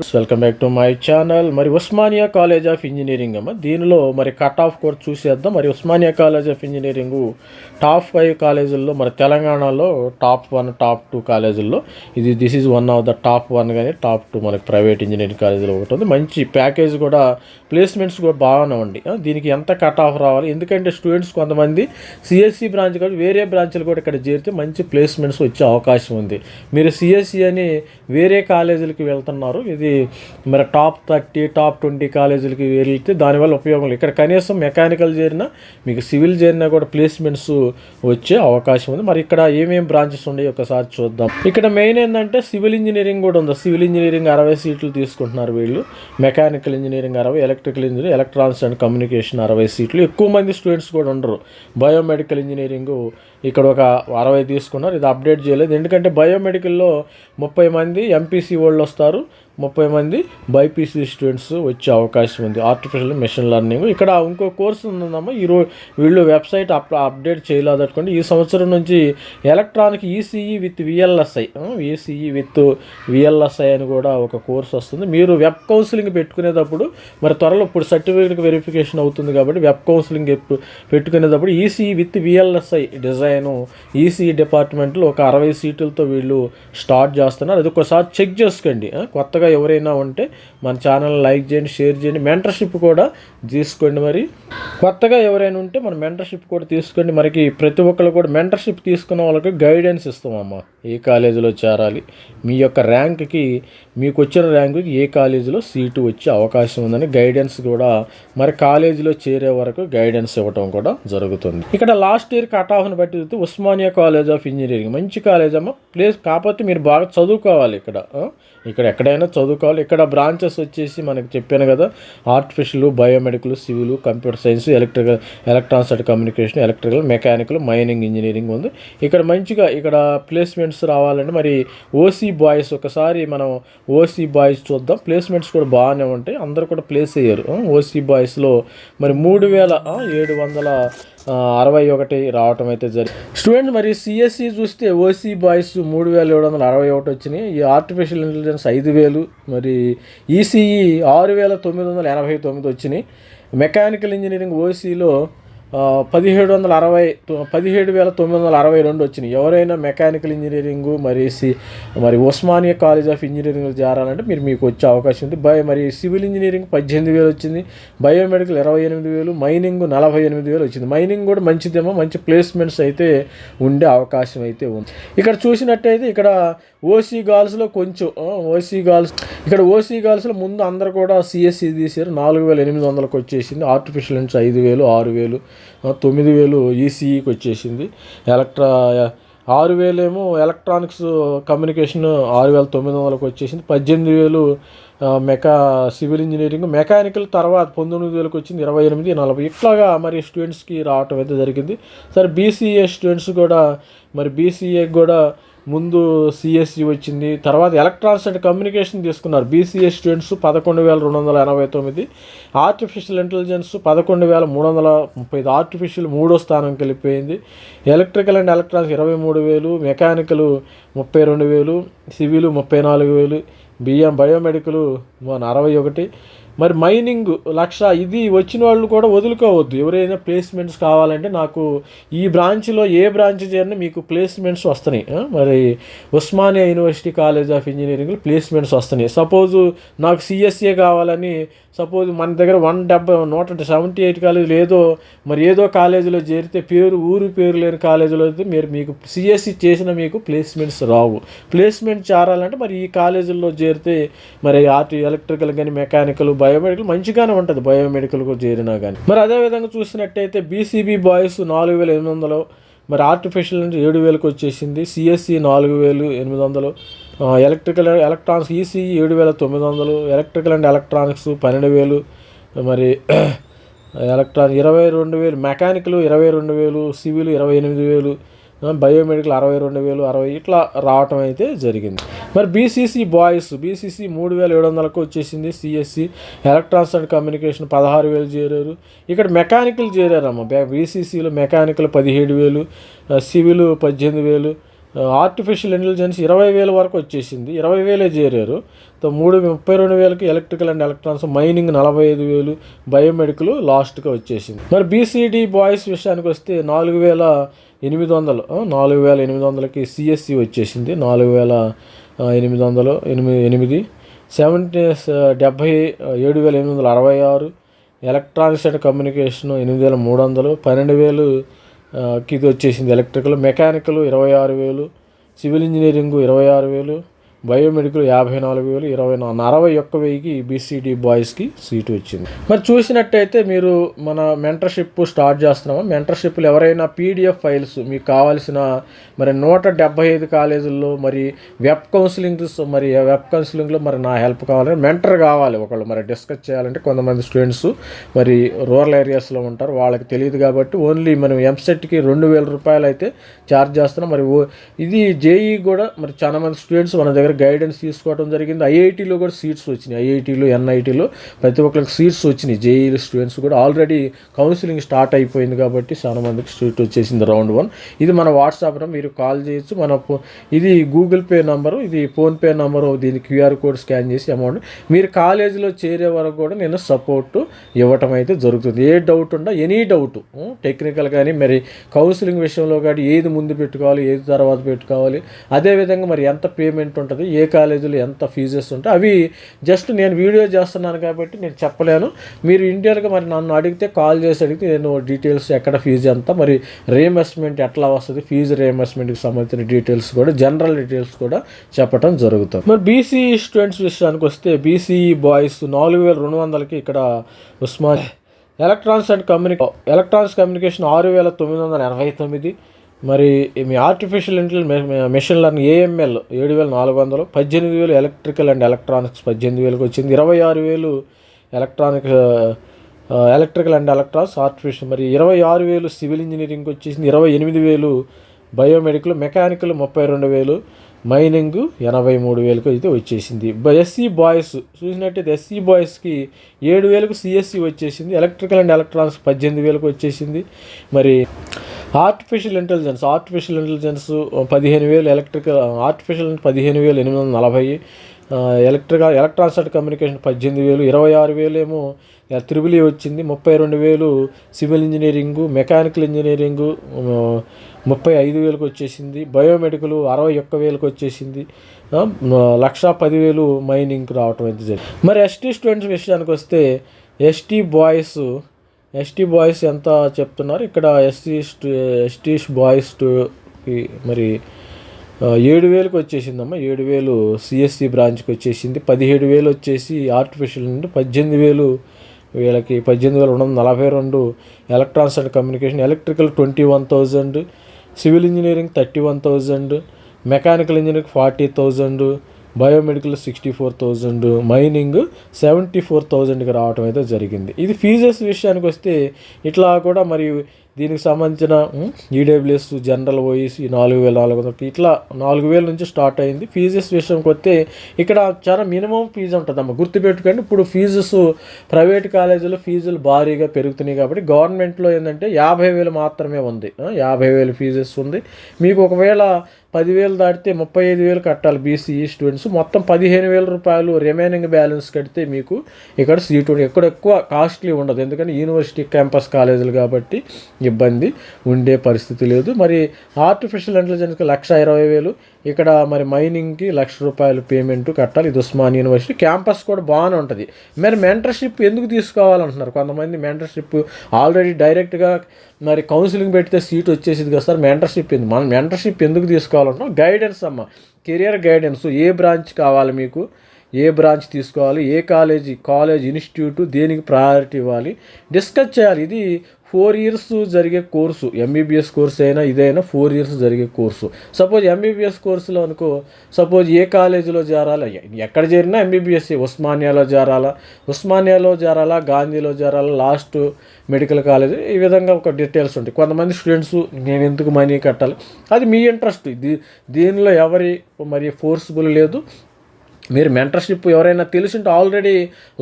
Welcome back to my channel మరి Osmania college of engineering అమ్మ. దీనిలో మరి కట్ ఆఫ్ కోర్స్ చూసేద్దాం. మరి Osmania college of engineering top five కాలేజీల్లో మరి తెలంగాణలో టాప్ వన్ టాప్ టూ కాలేజీల్లో ఇది this is one of the top one కానీ టాప్ టూ మనకి ప్రైవేట్ ఇంజనీరింగ్ కాలేజీలో ఒకటి ఉంది. మంచి ప్యాకేజ్ కూడా ప్లేస్మెంట్స్ కూడా బాగానే ఉంది. దీనికి ఎంత కట్ ఆఫ్ రావాలి? ఎందుకంటే స్టూడెంట్స్ కొంతమంది సిఎస్సి బ్రాంచ్ కాబట్టి వేరే బ్రాంచ్లు కూడా ఇక్కడ చేరితే మంచి ప్లేస్మెంట్స్ వచ్చే అవకాశం ఉంది. మీరు సిఎస్సి అని వేరే కాలేజీలకి వెళ్తున్నారు. ఇది మరి టాప్ థర్టీ టాప్ ట్వంటీ కాలేజీలకి వెళ్తే దానివల్ల ఉపయోగం లేదు. ఇక్కడ కనీసం మెకానికల్ చేరినా మీకు సివిల్ చేరినా కూడా ప్లేస్మెంట్స్ వచ్చే అవకాశం ఉంది. మరి ఇక్కడ ఏమేమి బ్రాంచెస్ ఉన్నాయి ఒకసారి చూద్దాం. ఇక్కడ మెయిన్ ఏంటంటే సివిల్ ఇంజనీరింగ్ కూడా ఉంది. సివిల్ ఇంజనీరింగ్ అరవై సీట్లు తీసుకుంటున్నారు వీళ్ళు. మెకానికల్ ఇంజనీరింగ్ అరవై electrical engineering electronics and communication అరవై సీట్లు. ఎక్కువ మంది స్టూడెంట్స్ కూడా ఉండరు. బయోమెడికల్ ఇంజనీరింగ్ ఇక్కడ ఒక అరవై తీసుకున్నారు. ఇది అప్డేట్ చేయలేదు. ఎందుకంటే బయోమెడికల్లో ముప్పై మంది ఎంపీసీ వాళ్ళు వస్తారు. ముప్పై మంది బైపీసీ స్టూడెంట్స్ వచ్చే అవకాశం ఉంది. ఆర్టిఫిషియల్ మెషిన్ లెర్నింగ్ ఇక్కడ ఇంకో కోర్సు ఉందమ్మా. ఈరోజు వీళ్ళు వెబ్సైట్ అప్ అప్డేట్ చేయలేదనుకోండి. ఈ సంవత్సరం నుంచి electronic ECE with VLSI ECE with VLSI అని కూడా ఒక కోర్స్ వస్తుంది. మీరు వెబ్ కౌన్సిలింగ్ పెట్టుకునేటప్పుడు మరి త్వరలో ఇప్పుడు సర్టిఫికేట్ వెరిఫికేషన్ అవుతుంది కాబట్టి వెబ్ కౌన్సిలింగ్ పెట్టుకునేటప్పుడు ఈసీఈ విత్ విఎల్ఎస్ఐ డిజైన్ నేను ఈసీఈ డిపార్ట్మెంట్లో ఒక అరవై సీట్లతో వీళ్ళు స్టార్ట్ చేస్తున్నారు. అది ఒకసారి చెక్ చేసుకోండి. కొత్తగా ఎవరైనా ఉంటే మన ఛానల్ లైక్ చేయండి షేర్ చేయండి మెంటర్షిప్ కూడా తీసుకోండి మరి. కొత్తగా ఎవరైనా ఉంటే మన మెంటర్షిప్ కూడా తీసుకోండి. మనకి ప్రతి ఒక్కరు కూడా మెంటర్షిప్ తీసుకున్న వాళ్ళకి గైడెన్స్ ఇస్తామమ్మ ఏ కాలేజీలో చేరాలి. మీ యొక్క ర్యాంక్కి మీకు వచ్చిన ర్యాంకుకి ఏ కాలేజీలో సీటు వచ్చే అవకాశం ఉందని గైడెన్స్ కూడా మరి కాలేజీలో చేరే వరకు గైడెన్స్ ఇవ్వటం కూడా జరుగుతుంది. ఇక్కడ లాస్ట్ ఇయర్ కట్ ఆఫ్ని బట్టి అయితే ఉస్మానియా కాలేజ్ ఆఫ్ ఇంజనీరింగ్. మంచి కాలేజ్ అమ్మ. ప్లేస్ కాకపోతే మీరు బాగా చదువుకోవాలి ఇక్కడ. ఇక్కడ ఎక్కడైనా చదువుకోవాలి. ఇక్కడ బ్రాంచెస్ వచ్చేసి మనకి చెప్పాను కదా artificial biomedical civil computer science electrical electronics and communication electrical mechanical mining engineering ఉంది. ఇక్కడ మంచిగా ఇక్కడ ప్లేస్మెంట్స్ రావాలంటే మరి ఓసీ బాయ్స్ ఒకసారి మనం ఓసీ బాయ్స్ చూద్దాం. ప్లేస్మెంట్స్ కూడా బాగానే ఉంటాయి. అందరూ కూడా ప్లేస్ అయ్యారు. ఓసీ బాయ్స్లో మరి మూడు వేల ఏడు వందల అరవై ఒకటి రావటం అయితే జరిగింది. స్టూడెంట్స్ మరి సిఎస్సి చూస్తే ఓసీ బాయ్స్ మూడు వేల ఏడు వందల అరవై ఒకటి వచ్చినాయి. ఈ ఆర్టిఫిషియల్ ఇంటెలిజెన్స్ ఐదు వేలు మరి ఈసీఈ ఆరు వేల తొమ్మిది వందల ఎనభై తొమ్మిది వచ్చినాయి. మెకానికల్ ఇంజనీరింగ్ ఓసీలో పదిహేడు వందల అరవై పదిహేడు వేల తొమ్మిది వందల అరవై రెండు వచ్చినాయి. ఎవరైనా మెకానికల్ ఇంజనీరింగ్ మరి సి మరి ఉస్మానియా కాలేజ్ ఆఫ్ ఇంజనీరింగ్ చేరాలంటే మీరు మీకు వచ్చే అవకాశం ఉంది. బయో మరి సివిల్ ఇంజనీరింగ్ పద్దెనిమిది వేలు వచ్చింది. బయోమెడికల్ ఇరవై ఎనిమిది వేలు మైనింగ్ నలభై ఎనిమిది వేలు వచ్చింది. మైనింగ్ కూడా మంచిదేమో మంచి ప్లేస్మెంట్స్ అయితే ఉండే అవకాశం అయితే ఉంది. ఇక్కడ చూసినట్టయితే ఇక్కడ ఓసీ గాల్స్లో కొంచెం ఓసీ గాల్స్ ఇక్కడ ఓసీ గాల్స్లో ముందు అందరు కూడా సిఎస్సి తీసారు నాలుగు వేల ఎనిమిది వందలకు వచ్చేసింది. ఆర్టిఫిషియల్ నుంచి ఐదు వేలు ఆరు వేలు తొమ్మిది వేలు ఈసీఈకి వచ్చేసింది. ఎలక్ట్రా ఆరు వేలేమో ఎలక్ట్రానిక్స్ కమ్యూనికేషన్ ఆరు వేల తొమ్మిది వందలకు వచ్చేసింది. పద్దెనిమిది వేలు మెకా సివిల్ ఇంజనీరింగ్ మెకానికల్ తర్వాత పంతొమ్మిది వేలకు వచ్చింది. ఇరవై ఎనిమిది నలభై ఇట్లాగా మరి స్టూడెంట్స్కి రావటం అయితే జరిగింది. సరే బీసీఏ స్టూడెంట్స్ కూడా మరి బీసీఏకి కూడా ముందు సిఎస్సి వచ్చింది తర్వాత ఎలక్ట్రానిక్స్ అండ్ కమ్యూనికేషన్ తీసుకున్నారు. బీసీఏ స్టూడెంట్స్ పదకొండు వేల రెండు వందల ఎనభై తొమ్మిది ఆర్టిఫిషియల్ ఇంటెలిజెన్స్ పదకొండు వేల మూడు వందల ముప్పై ఐదు ఆర్టిఫిషియల్ మూడో స్థానంకి వెళ్ళిపోయింది ఎలక్ట్రికల్ అండ్ ఎలక్ట్రానిక్స్ ఇరవై మూడు వేలు మెకానికల్ ముప్పై రెండు వేలు సివిల్ ముప్పై నాలుగు వేలు బిఎం బయోమెడికల్ అరవై ఒకటి మరి మైనింగ్ లక్ష ఇది వచ్చిన వాళ్ళు కూడా వదులుకోవద్దు. ఎవరైనా ప్లేస్మెంట్స్ కావాలంటే నాకు ఈ బ్రాంచ్లో ఏ బ్రాంచ్ చేరినా మీకు ప్లేస్మెంట్స్ వస్తున్నాయి. మరి ఉస్మానియా యూనివర్సిటీ కాలేజ్ ఆఫ్ ఇంజనీరింగ్లో ప్లేస్మెంట్స్ వస్తున్నాయి. సపోజు నాకు సిఎస్ఏ కావాలని సపోజ్ మన దగ్గర వన్ డెబ్బై నూట సెవెంటీ ఎయిట్ కాలేజీలు ఏదో మరి ఏదో కాలేజీలో చేరితే పేరు ఊరు పేరు లేని కాలేజీలో అయితే మీరు మీకు సిఎస్సి చేసిన మీకు ప్లేస్మెంట్స్ రావు. ప్లేస్మెంట్ చేరాలంటే మరి ఈ కాలేజీల్లో చేరితే మరి ఆర్టి ఎలక్ట్రికల్ కానీ మెకానికల్ బయోమెడికల్ మంచిగానే ఉంటుంది బయోమెడికల్కు చేరినా కానీ మరి అదేవిధంగా చూసినట్టయితే బీసీబీ బాయ్స్ నాలుగు వేల ఎనిమిది వందలు మరి ఆర్టిఫిషియల్ అంటే ఏడు వేలకు వచ్చేసింది సిఎస్సి నాలుగు వేలు ఎనిమిది వందలు ఎలక్ట్రికల్ ఎలక్ట్రానిక్స్ ఈసీఈ ఏడు వేల తొమ్మిది వందలు ఎలక్ట్రికల్ అండ్ ఎలక్ట్రానిక్స్ పన్నెండు వేలు మరి ఎలక్ట్రానిక్ ఇరవై రెండు వేలు మెకానికల్ ఇరవై రెండు వేలు సివిల్ ఇరవై ఎనిమిది వేలు బయోమెడికల్ అరవై రెండు వేలు అరవై ఇట్లా రావటం అయితే జరిగింది. మరి బీసీసీ బాయ్స్ బీసీసీ మూడు వేల ఏడు వందలకు వచ్చేసింది సిఎస్సి ఎలక్ట్రానిక్స్ అండ్ కమ్యూనికేషన్ పదహారు వేలు చేరారు. ఇక్కడ మెకానికల్ చేరారమ్మ. బీసీసీలో మెకానికల్ పదిహేడు వేలు సివిల్ పద్దెనిమిది వేలు ఆర్టిఫిషియల్ ఇంటెలిజెన్స్ ఇరవై వేల వరకు వచ్చేసింది. ఇరవై వేలే చేరారు. మూడు ముప్పై రెండు వేలకి ఎలక్ట్రికల్ అండ్ ఎలక్ట్రానిక్స్ మైనింగ్ నలభై ఐదు వేలు బయోమెడికల్ లాస్ట్గా వచ్చేసింది. మరి బీసీడీ బాయ్స్ విషయానికి వస్తే నాలుగు వేల ఎనిమిది వందలు నాలుగు వేల ఎనిమిది వందలకి సిఎస్సి వచ్చేసింది. నాలుగు వేల ఎనిమిది వందలు ఎనిమిది ఎనిమిది సెవెంటీ డెబ్భై ఏడు వేల ఎనిమిది వందల అరవై ఆరు ఎలక్ట్రానిక్స్ అండ్ కమ్యూనికేషన్ ఎనిమిది వేల మూడు వందలు పన్నెండు వేలు కి ఇది వచ్చేసింది ఎలక్ట్రికల్ మెకానికల్ ఇరవై ఆరు వేలు సివిల్ ఇంజనీరింగ్ ఇరవై ఆరు వేలు బయోమెడికల్ యాభై నాలుగు వేలు ఇరవై నాలుగు అరవై ఒక్క వెయ్యికి బీసీడీ బాయ్స్కి సీటు వచ్చింది. మరి చూసినట్టయితే మీరు మన మెంటర్షిప్ స్టార్ట్ చేస్తున్నాము? మెంటర్షిప్లు ఎవరైనా పీడిఎఫ్ ఫైల్స్ మీకు కావాల్సిన మరి నూట డెబ్బై ఐదు కాలేజీల్లో మరి వెబ్ కౌన్సిలింగ్ మరి వెబ్ కౌన్సిలింగ్లో మరి నా హెల్ప్ కావాలంటే మెంటర్ కావాలి. ఒకళ్ళు మరి డిస్కస్ చేయాలంటే కొంతమంది స్టూడెంట్స్ మరి రూరల్ ఏరియాస్లో ఉంటారు. వాళ్ళకి తెలియదు కాబట్టి ఓన్లీ మనం ఎంసెట్కి రెండు వేల రూపాయలు అయితే ఛార్జ్ చేస్తున్నాం. మరి ఓ- ఇది జేఈ కూడా మరి చాలామంది స్టూడెంట్స్ మన దగ్గర గైడెన్స్ తీసుకోవడం జరిగింది. ఐఐటీలో కూడా సీట్స్ వచ్చినాయి. ఐఐటీలో ఎన్ఐటీలో ప్రతి ఒక్కరికి సీట్స్ వచ్చినాయి. జేఈ స్టూడెంట్స్ కూడా ఆల్రెడీ కౌన్సిలింగ్ స్టార్ట్ అయిపోయింది కాబట్టి చాలా మందికి సీట్ వచ్చేసింది రౌండ్ వన్ ఇది మన వాట్సాప్ మీరు కాల్ చేయొచ్చు. మన ఇది గూగుల్ పే నంబరు ఇది ఫోన్పే నంబరు దీని క్యూఆర్ కోడ్ స్కాన్ చేసి అమౌంట్ మీరు కాలేజీలో చేరే వరకు కూడా నేను సపోర్ట్ ఇవ్వటం అయితే జరుగుతుంది. ఏ డౌట్ ఉండా ఎనీ డౌట్ టెక్నికల్ కానీ మరి కౌన్సిలింగ్ విషయంలో కానీ ఏది ముందు పెట్టుకోవాలి ఏది తర్వాత పెట్టుకోవాలి అదేవిధంగా మరి ఎంత పేమెంట్ ఉంటుంది ఏ కాలేజీలో ఎంత ఫీజెస్ ఉంటాయి అవి జస్ట్ నేను వీడియో చేస్తున్నాను కాబట్టి నేను చెప్పలేను. మీరు ఇండియాకి మరి నన్ను అడిగితే కాల్ చేసి అడిగితే నేను డీటెయిల్స్ ఎక్కడ ఫీజు ఎంత మరి రియంబర్స్మెంట్ ఎట్లా వస్తుంది ఫీజు రియంబర్స్మెంట్కి సంబంధించిన డీటెయిల్స్ కూడా జనరల్ డీటెయిల్స్ కూడా చెప్పడం జరుగుతుంది. మరి బీసీ స్టూడెంట్స్ విషయానికి వస్తే బీసీ బాయ్స్ నాలుగు వేల రెండు వందలకి ఇక్కడ Osman electronics and communication electronics communication ఆరు వేల తొమ్మిది వందల ఎనభై తొమ్మిది మరి మీ artificial intelligence machine learning AML ఏడు వేల నాలుగు వందలు పద్దెనిమిది వేలు ఎలక్ట్రికల్ అండ్ ఎలక్ట్రానిక్స్ పద్దెనిమిది వేలకు వచ్చింది. ఇరవై ఆరు వేలు electronic electrical and electronics artificial మరి ఇరవై ఆరు వేలు సివిల్ ఇంజనీరింగ్కి వచ్చేసింది. ఇరవై ఎనిమిది వేలు బయోమెడికల్ మెకానికల్ ముప్పై రెండు వేలు మైనింగ్ ఎనభై మూడు వేలకు అయితే వచ్చేసింది. ఎస్సీ బాయ్స్ చూసినట్టయితే ఎస్సీ బాయ్స్కి ఏడు వేలకు సిఎస్సి వచ్చేసింది. ఎలక్ట్రికల్ అండ్ ఎలక్ట్రానిక్స్ పద్దెనిమిది వేలకు వచ్చేసింది. మరి ఆర్టిఫిషియల్ ఇంటెలిజెన్స్ ఆర్టిఫిషియల్ ఇంటెలిజెన్స్ పదిహేను వేలు ఎలక్ట్రికల్ ఆర్టిఫిషియల్ పదిహేను వేలు ఎనిమిది వందల నలభై ఎలక్ట్రికల్ ఎలక్ట్రానిక్స్ అండ్ కమ్యూనికేషన్ పద్దెనిమిది వేలు ఇరవై ఆరు వేలు ఏమో త్రిబుల్ ఈ వచ్చింది. ముప్పై రెండు వేలు సివిల్ ఇంజనీరింగు మెకానికల్ ఇంజనీరింగు ముప్పై ఐదు వేలకు వచ్చేసింది. బయోమెడికల్ అరవై ఒక్క వేలకు వచ్చేసింది. లక్షా పదివేలు మైనింగ్కి రావటం అయితే జరిగింది. మరి ఎస్టీ స్టూడెంట్స్ విషయానికి వస్తే ఎస్టీ బాయ్స్ ఎస్టీ బాయ్స్ ఎంత చెప్తున్నారు? ఇక్కడ ఎస్సీ ఎస్టీ బాయ్స్కి మరి ఏడు వేలకు వచ్చేసిందమ్మా. ఏడు వేలు సిఎస్సి బ్రాంచ్కి వచ్చేసింది. పదిహేడు వేలు వచ్చేసి ఆర్టిఫిషియల్ నుండి పద్దెనిమిది వేలు వీళ్ళకి పద్దెనిమిది వేల రెండు వందల నలభై రెండు electronics and communication electrical twenty one thousand civil engineering thirty one thousand mechanical engineering forty thousand biomedical sixty four thousand mining seventy four థౌజండ్కి రావటం అయితే జరిగింది. ఇది ఫీజెస్ విషయానికి వస్తే ఇట్లా కూడా మరి దీనికి సంబంధించిన ఈడబ్ల్యూఎస్ జనరల్ ఓఈసీ నాలుగు వేల నాలుగు వందల ఇట్లా నాలుగు వేల నుంచి స్టార్ట్ అయింది. ఫీజెస్ విషయంకి వస్తే ఇక్కడ చాలా మినిమం ఫీజు ఉంటుందమ్మ. గుర్తుపెట్టుకోండి ఇప్పుడు ఫీజెస్ ప్రైవేట్ కాలేజీలో ఫీజులు భారీగా పెరుగుతున్నాయి కాబట్టి గవర్నమెంట్లో ఏంటంటే యాభై వేలు మాత్రమే ఉంది. యాభై వేలు ఫీజెస్ ఉంది. మీకు ఒకవేళ పదివేలు దాటితే ముప్పై ఐదు వేలు కట్టాలి బీసీఈ స్టూడెంట్స్ మొత్తం పదిహేను వేల రూపాయలు రిమైనింగ్ బ్యాలెన్స్ కడితే మీకు ఇక్కడ సీటు ఎక్కడ ఎక్కువ కాస్ట్లీ ఉండదు. ఎందుకంటే యూనివర్సిటీ క్యాంపస్ కాలేజీలు కాబట్టి ఇబ్బంది ఉండే పరిస్థితి లేదు. మరి ఆర్టిఫిషియల్ ఇంటెలిజెన్స్కి లక్ష ఇరవై వేలు ఇక్కడ మరి మైనింగ్కి లక్ష రూపాయలు పేమెంట్ కట్టాలి. ఇది ఉస్మాన్ యూనివర్సిటీ క్యాంపస్ కూడా బాగానే ఉంటుంది. మరి మెంటర్షిప్ ఎందుకు తీసుకోవాలంటున్నారు? కొంతమంది మెంటర్షిప్ ఆల్రెడీ డైరెక్ట్గా మరి కౌన్సిలింగ్ పెడితే సీట్ వచ్చేసింది కదా సార్. మెంటర్షిప్ ఎందుకు? మనం మెంటర్షిప్ ఎందుకు తీసుకోవాలంటున్నాం? గైడెన్స్ అమ్మ. కెరియర్ గైడెన్స్ ఏ బ్రాంచ్ కావాలి మీకు? ఏ బ్రాంచ్ తీసుకోవాలి ఏ కాలేజీ కాలేజ్ ఇన్స్టిట్యూట్ దేనికి ప్రయారిటీ ఇవ్వాలి డిస్కస్ చేయాలి. ఇది ఫోర్ ఇయర్స్ జరిగే కోర్సు ఎంబీబీఎస్ కోర్స్ అయినా ఇదైనా ఫోర్ ఇయర్స్ జరిగే కోర్సు. సపోజ్ ఎంబీబీఎస్ కోర్సులో అనుకో సపోజ్ ఏ కాలేజీలో చేరాలా? ఎక్కడ చేరినా ఎంబీబీఎస్ ఉస్మానియాలో చేరాలా? ఉస్మానియాలో చేరాలా? గాంధీలో చేరాలా? లాస్ట్ మెడికల్ కాలేజ్ ఈ విధంగా ఒక డీటెయిల్స్ ఉంటాయి. కొంతమంది స్టూడెంట్స్ నేను ఎందుకు మనీ కట్టాలి? అది మీ ఇంట్రెస్ట్ దీ దీనిలో ఎవరి మరి ఫోర్స్బుల్ లేదు. మీరు మెంటర్షిప్ ఎవరైనా తెలిసింటే ఆల్రెడీ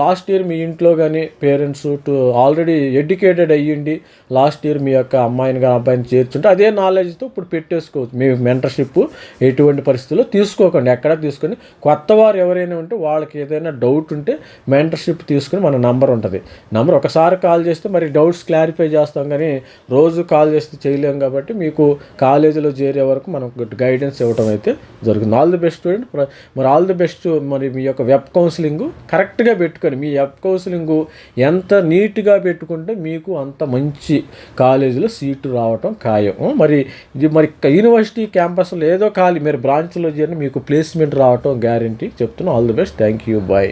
లాస్ట్ ఇయర్ మీ ఇంట్లో కానీ పేరెంట్స్ టు ఆల్రెడీ ఎడ్యుకేటెడ్ అయ్యిండి లాస్ట్ ఇయర్ మీ యొక్క అమ్మాయిని కానీ అబ్బాయిని చేర్చుంటే అదే నాలెడ్జ్తో ఇప్పుడు పెట్టేసుకోవచ్చు. మీ మెంటర్షిప్ ఎటువంటి పరిస్థితుల్లో తీసుకోకండి. ఎక్కడ తీసుకొని కొత్త వారు ఎవరైనా ఉంటే వాళ్ళకి ఏదైనా డౌట్ ఉంటే మెంటర్షిప్ తీసుకుని మన నంబర్ ఉంటుంది. నంబర్ ఒకసారి కాల్ చేస్తే మరి డౌట్స్ క్లారిఫై చేస్తాం కానీ రోజు కాల్ చేస్తే చేయలేం కాబట్టి మీకు కాలేజీలో చేరే వరకు మనం గైడెన్స్ ఇవ్వడం అయితే జరుగుతుంది. ఆల్ ది బెస్ట్ స్టూడెంట్ మరి ఆల్ ది బెస్ట్ మరి మీ యొక్క వెబ్ కౌన్సిలింగ్ కరెక్ట్గా పెట్టుకొని మీ వెబ్ కౌన్సిలింగ్ ఎంత నీట్గా పెట్టుకుంటే మీకు అంత మంచి కాలేజీలో సీటు రావటం ఖాయం. మరి ఇది మరి యూనివర్సిటీ క్యాంపస్లో ఏదో ఖాళీ మీరు బ్రాంచ్లో చేరిన మీకు ప్లేస్మెంట్ రావటం గ్యారంటీ చెప్తున్నా. All the best. Thank you bye.